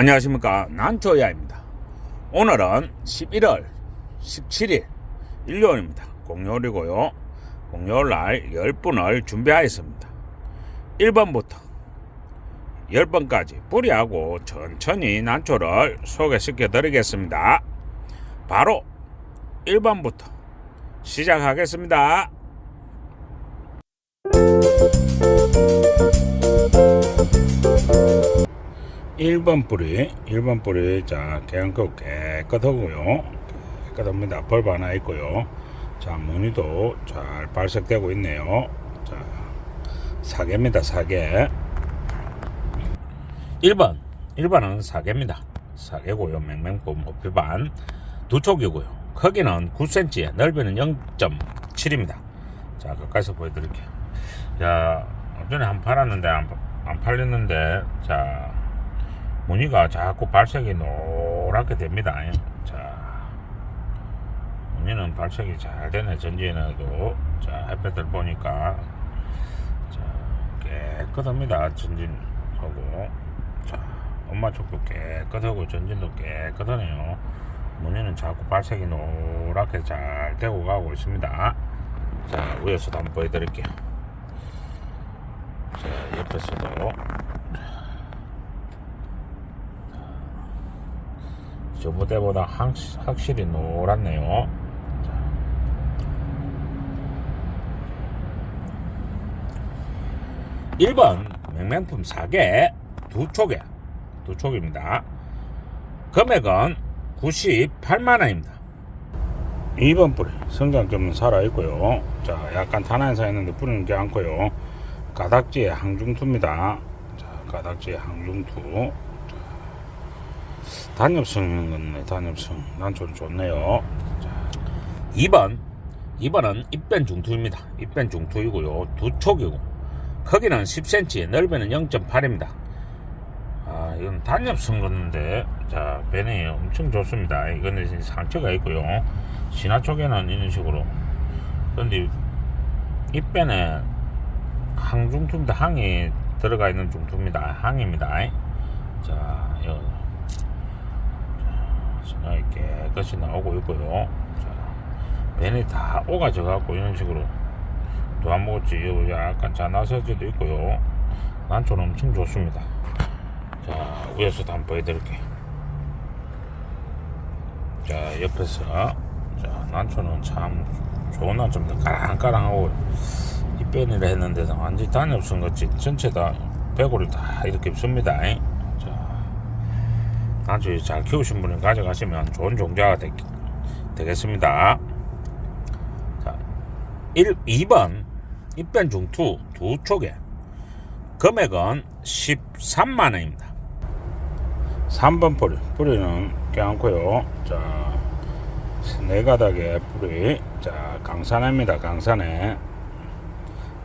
안녕하십니까. 난초야입니다. 오늘은 11월 17일 일요일입니다. 공휴일이고요. 공휴일날 10분을 준비하였습니다. 1번부터 10번까지 뿌리하고 천천히 난초를 소개시켜 드리겠습니다. 바로 1번부터 시작하겠습니다 1번 뿌리, 1번 뿌리, 자, 개양껏 깨끗하고요. 깨끗합니다. 벌 하나 있고요. 자, 무늬도 잘 발색되고 있네요. 자, 사계입니다, 사계. 1번, 1번은 사계입니다. 사계고요. 맹맹품 호피반. 두 촉이고요. 크기는 9cm, 넓이는 0.7입니다. 자, 가까이서 보여드릴게요. 자, 전에 한 팔았는데, 안, 안 팔렸는데, 자, 무늬가 자꾸 발색이 노랗게 됩니다. 자, 무늬는 발색이 잘 되네. 전진에도. 자, 햇볕을 보니까. 자, 깨끗합니다. 전진하고. 자, 엄마 쪽도 깨끗하고 전진도 깨끗하네요. 무늬는 자꾸 발색이 노랗게 잘 되고 가고 있습니다. 자, 위에서도 한번 보여드릴게요. 자, 옆에서도. 저번때보다 확, 확실히 노랗네요. 자. 일번 맹맹품 4개 두 촉에 두 촉입니다. 금액은 98만원입니다. 2번 뿌리 성장점은 살아있고요. 자 약간 탄환사 있는데 뿌리는 게 않고요. 가닥지의 항중투입니다. 자 가닥지의 항중투 단엽성 있는 건네 단엽성. 난좀 좋네요. 자, 2번 2번은 입변 중투입니다. 입변 중투이고요. 두 촉이고. 크기는 10cm 넓이는 0.8입니다. 아 이건 단엽성 건데. 자 변이 엄청 좋습니다. 이거는 상처가 있고요. 신화 쪽에는 이런 식으로. 근데 입변에 항중투입니다. 항이 들어가 있는 중투입니다. 항입니다. 자 이거 신화에 깨끗이 나오고 있고요. 자, 벤이 다 오가져 갖고 이런 식으로 또안 먹었지. 약간 자나서지도 있고요. 난초는 엄청 좋습니다. 자, 위에서도 한번 보여드릴게요. 자, 옆에서 자, 난초는 참 좋은 난초입니다. 까랑까랑하고 이변이라 했는데도 완전히 단엽선 같이 전체 다 배고를 다 이렇게 씁니다. 자, 아주 잘 키우신 분이 가져가시면 좋은 종자가 되, 되겠습니다. 자, 1, 2번 입변 중투 두 촉에 금액은 13만 원입니다. 3번 뿌리 뿌리는 껴안고요. 자, 네 가닥의 뿌리 자 강산해입니다. 강산해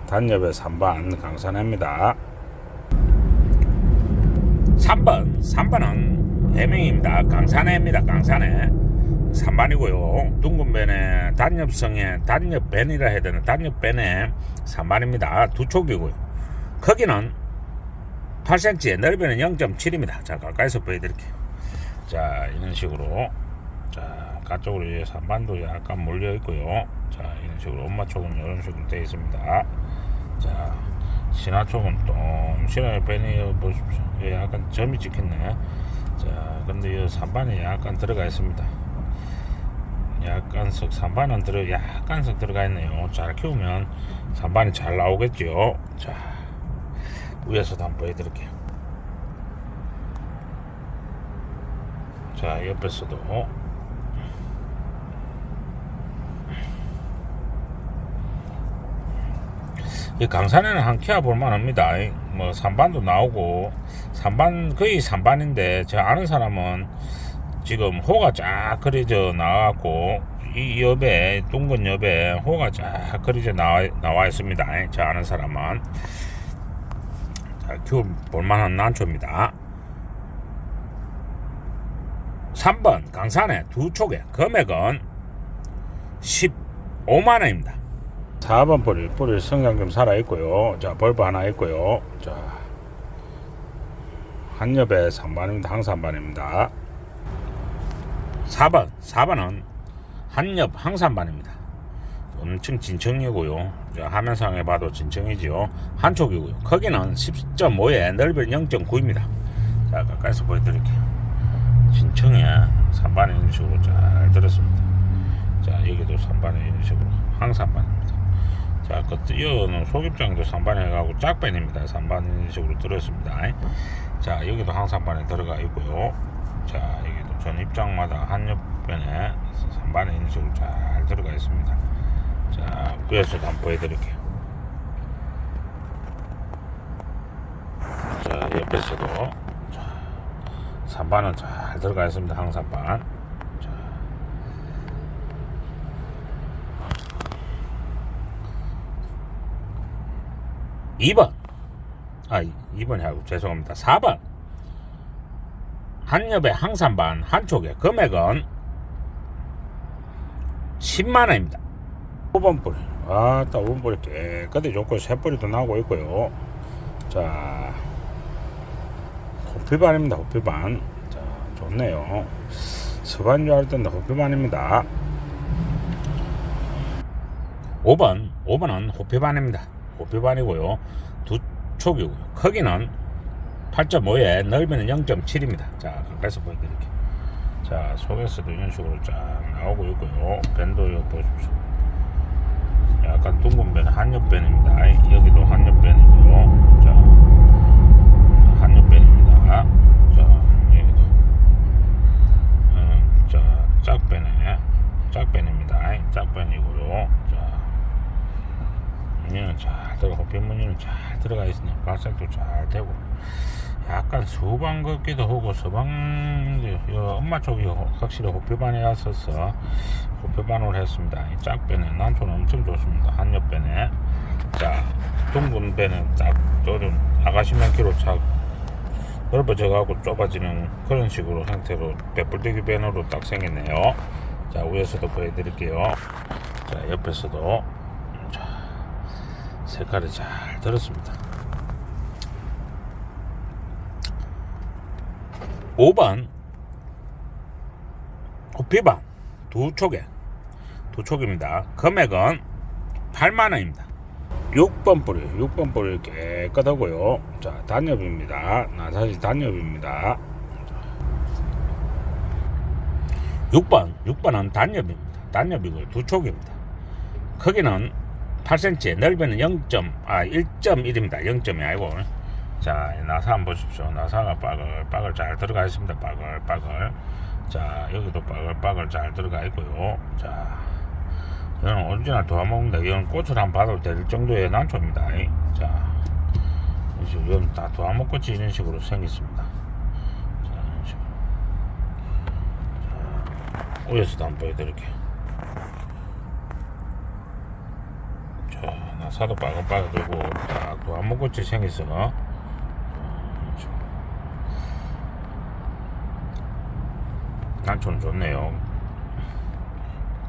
단엽의 3반 강산해입니다. 3번 3번은 해명입니다. 강산해입니다. 강산해 3반이고요. 둥근변에 단엽성에 단엽변이라 해야 되는 단엽변에 3반입니다. 두 촉이고요. 크기는 8cm, 넓이는 0.7입니다. 자, 가까이서 보여드릴게요. 자, 이런 식으로. 자, 가쪽으로 이제 3반도 약간 몰려 있고요. 자, 이런 식으로. 엄마 쪽은 이런 식으로 되어 있습니다. 자, 신화 쪽은 또, 신화의 변이 보십시오. 예, 약간 점이 찍혔네. 자, 근데 이 3반이 약간 들어가 있습니다. 약간씩 3반은 들어, 약간씩 들어가 있네요. 잘 키우면 3반이 잘 나오겠죠. 자, 위에서도 한번 보여드릴게요. 자, 옆에서도 이 강산에는 한 키아 볼만 합니다. 뭐 3반도 나오고 3반 거의 3반인데 저 아는 사람은 지금 호가 쫙 그려져 나왔고 이 옆에 둥근 옆에 호가 쫙 그려져 나와, 나와 있습니다. 저 아는 사람은 자, 키워 볼만한 난초입니다. 3번 강산에 두 촉에 금액은 15만 원입니다. 4번 뿌리, 뿌리 성장 좀 살아 있고요. 자, 벌브 하나 있고요. 자, 한엽의 3반입니다. 항산반입니다. 4번, 4번은 한엽 항산반입니다. 엄청 진청이고요. 저 화면상에 봐도 진청이지요. 한쪽이고요. 크기는 10.5에 넓이는 0.9입니다. 자, 가까이서 보여드릴게요. 진청에 3반의 이런 식으로 잘 들었습니다. 자, 여기도 3반의 이런 식으로 항산반입니다. 자, 그 이어는 소깁장도 3반 해가고 짝반입니다. 3반 이런 식으로 들었습니다. 자, 여기도 항산반에 들어가 있고요. 자, 여기도 전 입장마다 한 옆변에 3반에 이런 식으로 잘 들어가 있습니다. 자, 위에서도 한번 보여드릴게요. 자, 옆에서도 자, 3반은 잘 들어가 있습니다. 항산반. 자. 이번 아, 2번이 하고 죄송합니다. 4번. 한엽의 항산반 한쪽에 금액은 10만 원입니다. 5번 뿌리. 아, 딱 5번 뿌리 깨끗이 좋고 새 뿌리도 나고 있고요. 자, 호피반입니다. 호피반. 자, 좋네요. 서반 줄 알았던데 호피반입니다. 5번, 5번은 호피반입니다. 호피반이고요. 두 촉이고요. 크기는 8.5에 넓이는 0.7입니다. 자, 가까이서 보여드릴게요. 자, 속에서도 이런 식으로 쫙 나오고 있고요. 밴도 이거 보십시오. 약간 둥근 밴, 한엽밴입니다. 여기도 한엽밴이고요. 자, 한엽밴입니다. 자, 여기도. 음, 자, 짝밴에, 짝밴입니다. 짝밴이고요. 자, 무늬는 잘 들어가, 빗무늬는 잘 들어가 있으니 발색도 잘 되고. 서방 같기도 하고 요 엄마 쪽이 확실히 호피반에 왔어서 호피반으로 했습니다. 이 짝배는 난초는 엄청 좋습니다. 한옆배네 자 둥근 배는 짝좀 아가씨만 키로 착 넓어져 가고 좁아지는 그런 식으로 형태로 배불대기 배너로 딱 생겼네요. 자 위에서도 보여드릴게요. 자 옆에서도 자 색깔이 잘 들었습니다. 5번 호피반 두 촉에 두 촉입니다. 금액은 8만 원입니다. 6번 뿌리 6번 뿌리 깨끗하고요. 자 단엽입니다. 나 사실 단엽입니다. 6번 6번은 단엽입니다. 단엽이고 두 촉입니다. 크기는 8cm, 넓이는 0. 아 1.1입니다. 0점이 아니고 자, 나사 한번 보십시오. 나사가 빠글 빠글 잘 들어가 있습니다. 빠글 빠글. 자, 여기도 빠글 빠글 잘 들어가 있고요. 자, 이거는 오리지널 도화목입니다. 이건 꽃을 한번 봐도 될 정도의 난초입니다. 자, 이건 다 도화목꽃이 이런 식으로 생겼습니다. 자, 이런 식으로. 자, 위에서도 한번 보여드릴게요. 자, 나사도 빠글빠글 들고 다 도화목꽃이 생겼어. 난초는 좋네요.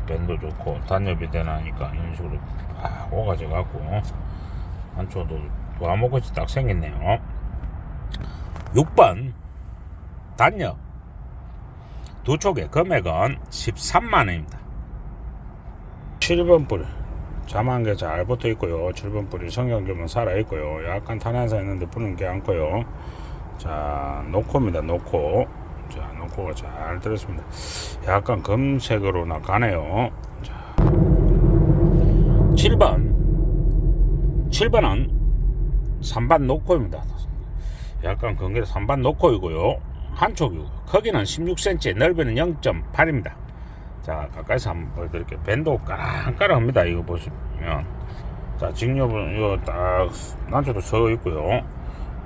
밴도 좋고 단엽이 되나니까 이런 식으로 팍 오가져 갖고 난초도 도화목같이 딱 생겼네요. 6번 단엽 두 촉의 금액은 13만 원입니다. 7번 뿌리 자만 게잘 붙어 있고요. 7번 뿌리 성경주문 살아 있고요. 약간 탄환사 있는데 부는 게 않고요. 자 노코입니다. 노코 자 노코가 잘 들었습니다. 약간 검색으로 나가네요. 자 7번 7번은 3반 노코입니다. 약간 건게 3반 노코이고요. 한쪽이고 크기는 16cm, 넓이는 0.8입니다. 자 가까이서 한번 보여드릴게요. 밴도 까랑까랑합니다. 이거 보시면 자 직력은 이거 딱 난초도 서 있고요.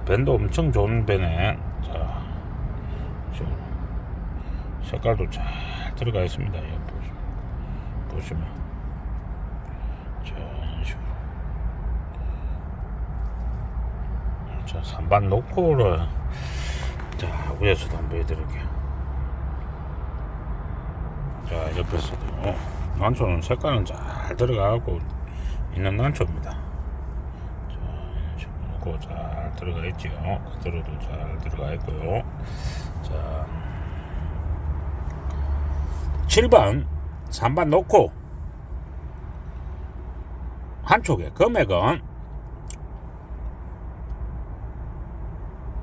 밴도 엄청 좋은 밴에 자 지금 색깔도 잘 들어가 있습니다. 여기 보시면 자 이런 식으로 자 3반 노코를 자 위에서도 한번 보여드릴게요. 자 옆에서도 난초는 색깔은 잘 들어가고 있는 난초입니다. 자 이런 식으로 넣고 잘 들어가 있지요. 그대로도 잘 들어가 있고요. 자, 7번 3번 놓고 한쪽에 금액은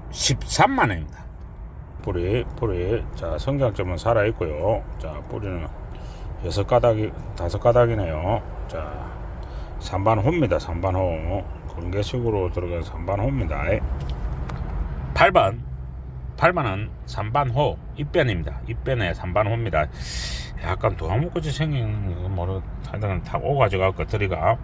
13만 원입니다. 뿌리 뿌리 자 성장점은 살아 있고요. 자 뿌리는 여섯 가닥이 다섯 가닥이네요. 자 3반 호입니다. 3반 호 공개식으로 들어간 3반 호입니다. 8번 8번은 3반 호 입변입니다. 입변의 3반 호입니다. 약간 도화묵같이 생긴 거 모르 하여튼 탁 오가지고 거리가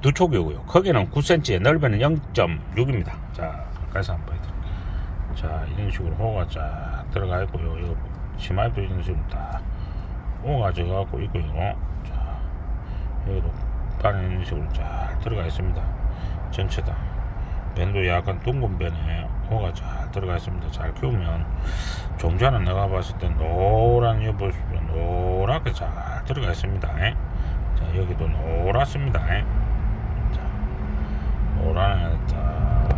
두 촉이고요. 크기는 9cm, 넓이는 0.6입니다. 자, 가까이서 한번 보여드릴게요. 자, 이런 식으로 호가 쫙 들어가 있고요. 이거 치마에도 이런 식으로 딱 오가지고 갖고 있고요. 자, 여기도 반은 이런 식으로 잘 들어가 있습니다. 전체 다. 밴도 약간 둥근 밴에 호가 잘 들어가 있습니다. 잘 키우면 종자는 내가 봤을 때 노란 이거 보십시오. 노랗게 잘 들어가 있습니다. 자, 여기도 노랗습니다. 자, 노란에 딱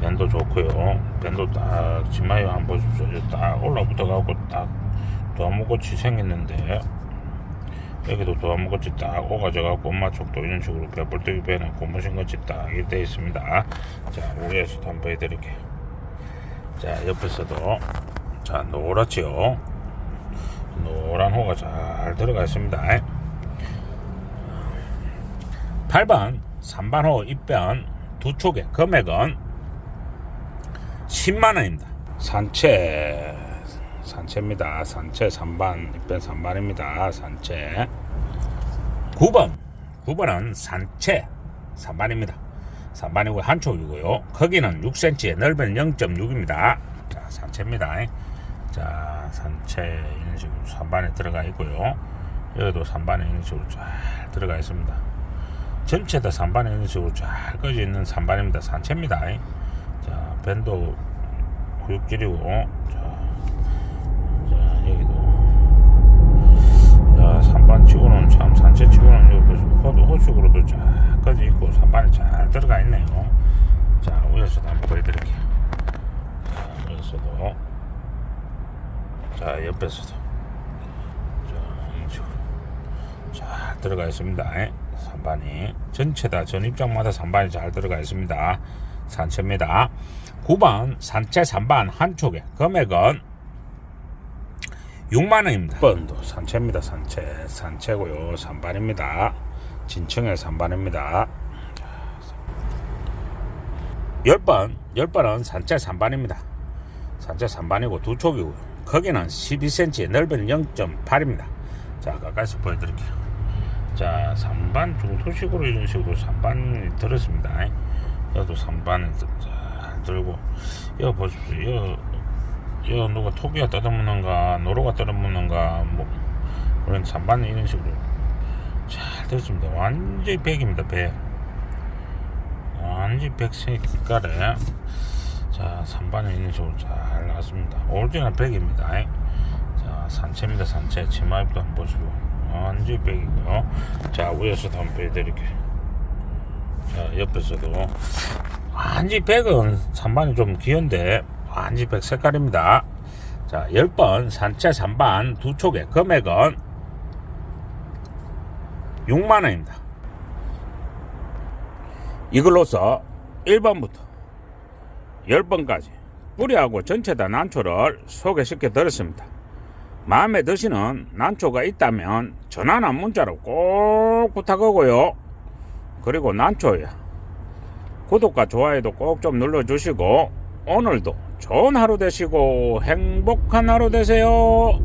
밴도 좋고요. 밴도 딱 지마에 한번 보십시오. 딱 올라붙어 갖고 딱 도화묵꽃이 생겼는데 여기도 도화묵꽃이 딱 오가져 갖고 엄마 쪽도 이런 식으로 배불뚝이 배는 고무신 것이 딱 이렇게 있습니다. 자 위에서도 한번 보여드릴게요. 자 옆에서도 자 노랗지요. 노란 호가 잘 들어가 있습니다. 8번 3반 호 입변 두 촉의 금액은 10만원입니다. 산채 산채입니다. 산채 3반 입변 3반입니다. 산채 9번 9번은 산채 3반입니다. 3반이고 한 촉이고요. 크기는 6cm, 넓이는 0.6입니다. 자 산채입니다. 자 산채 이런 식으로 3반에 들어가 있고요. 여기도 3반에 이런 식으로 잘 들어가 있습니다. 전체 다 3반에 이런 식으로 잘 꺼져 있는 3반입니다. 산채입니다. 자 밴도 후육질이고 자, 자 여기도 야 3반 치고는 참 산채 치고는 여기 호도 호축으로도 잘 꺼져 있고 3반에 잘 들어가 있네요. 자 위에서도 한번 보여드릴게요. 자 위에서도 자 옆에서도 잘 들어가 있습니다. 3반이 전체 다 전 입장마다 3반이 잘 들어가 있습니다. 산채입니다. 9번 산채 3반 한쪽에 금액은 6만원입니다. 번도 산채입니다. 산채 산채고요. 3반입니다. 진청의 3반입니다. 10번 10번은 산채 3반입니다. 산채 3반이고 두 촉이고요. 크기는 12cm 넓이는 0.8입니다. 자 가까이서 보여드릴게요. 자 3반 중토식으로 이런 식으로 3반이 들었습니다. 여기도 3반을 잘 들고 여기 보십시오. 여기, 여기 누가 토끼가 뜯어먹는가 노루가 뜯어먹는가 뭐 그런 3반은 이런 식으로 잘 들었습니다. 완전히 백입니다. 백. 완전히 백 색깔에 자 3반에 있는 식으로 잘 나왔습니다. 오리지널 백입니다. 자 산채입니다. 산채 치마입도 한번 보시고 완전히 백이고요. 자 위에서도 한번 보여드릴게요. 자 옆에서도 완전히 백은 3반이 좀 귀한데 완전히 백 색깔입니다. 자 10번 산채 3반 두 촉의 금액은 6만원입니다. 이걸로서 1번부터 10번까지 뿌리하고 전체 다 난초를 소개시켜 드렸습니다. 마음에 드시는 난초가 있다면 전화나 문자로 꼭 부탁하고요. 그리고 난초야. 구독과 좋아요도 꼭 좀 눌러주시고 오늘도 좋은 하루 되시고 행복한 하루 되세요.